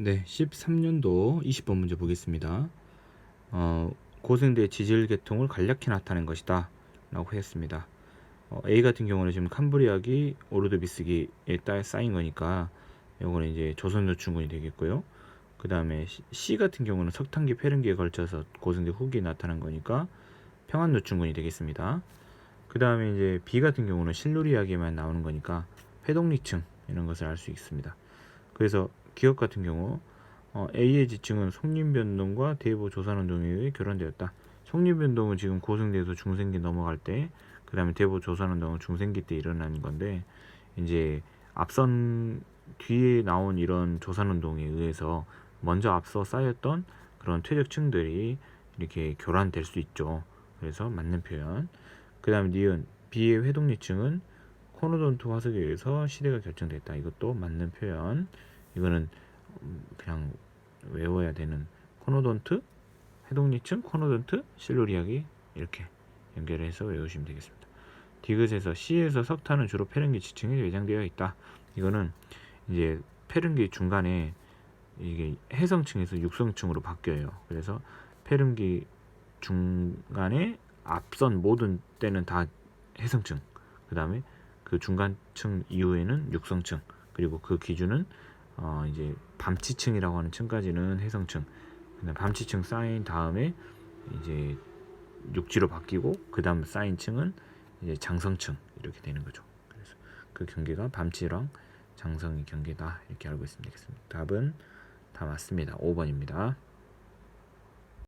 네, 13년도 20번 문제 보겠습니다. 어, 고생대 지질 계통을 간략히 나타낸 것이다. 라고 했습니다. 어, A 같은 경우는 지금 캄브리아기 오르드비스기에 따라 쌓인 거니까 요거는 이제 조선 노충군이 되겠고요. 그 다음에 C 같은 경우는 석탄기 페른기에 걸쳐서 고생대 후기에 나타난 거니까 평안 노충군이 되겠습니다. 그 다음에 이제 B 같은 경우는 실루리아기에만 나오는 거니까 회동리층 이런 것을 알 수 있습니다. 그래서 기억 같은 경우 어, A의 지층은 속림변동과 대보 조산운동에 의해 결혼되었다. 속림변동은 지금 고생대에서 중생기 넘어갈 때, 그 다음에 대보 조산운동은 중생기 때 일어나는 건데, 이제 앞선 뒤에 나온 이런 조산운동에 의해서 먼저 앞서 쌓였던 그런 퇴적층들이 이렇게 교란될 수 있죠. 그래서 맞는 표현. 그 다음에 니은 B의 회동리층은 코노돈트 화석에 의해서 시대가 결정됐다. 이것도 맞는 표현. 이거는 음, 그냥 외워야 되는 코노돈트, 해동리층, 코노돈트, 실루리아기 이렇게 연결해서 외우시면 되겠습니다. 디귿에서 C에서 석탄은 주로 페른기 지층에 외장되어 있다. 이거는 이제 페른기 중간에 이게 해성층에서 육성층으로 바뀌어요. 그래서 페른기 중간에 앞선 모든 때는 다 해성층, 그 다음에 그 중간층 이후에는 육성층, 그리고 그 기준은 어 이제 밤치층이라고 하는 층까지는 해성층, 그다음 밤치층 쌓인 다음에 이제 육지로 바뀌고 그 다음 쌓인 층은 이제 장성층 이렇게 되는 거죠. 그래서 그 경계가 밤치랑 장성의 경계다 이렇게 알고 있으면 되겠습니다. 답은 다 맞습니다. 5번입니다.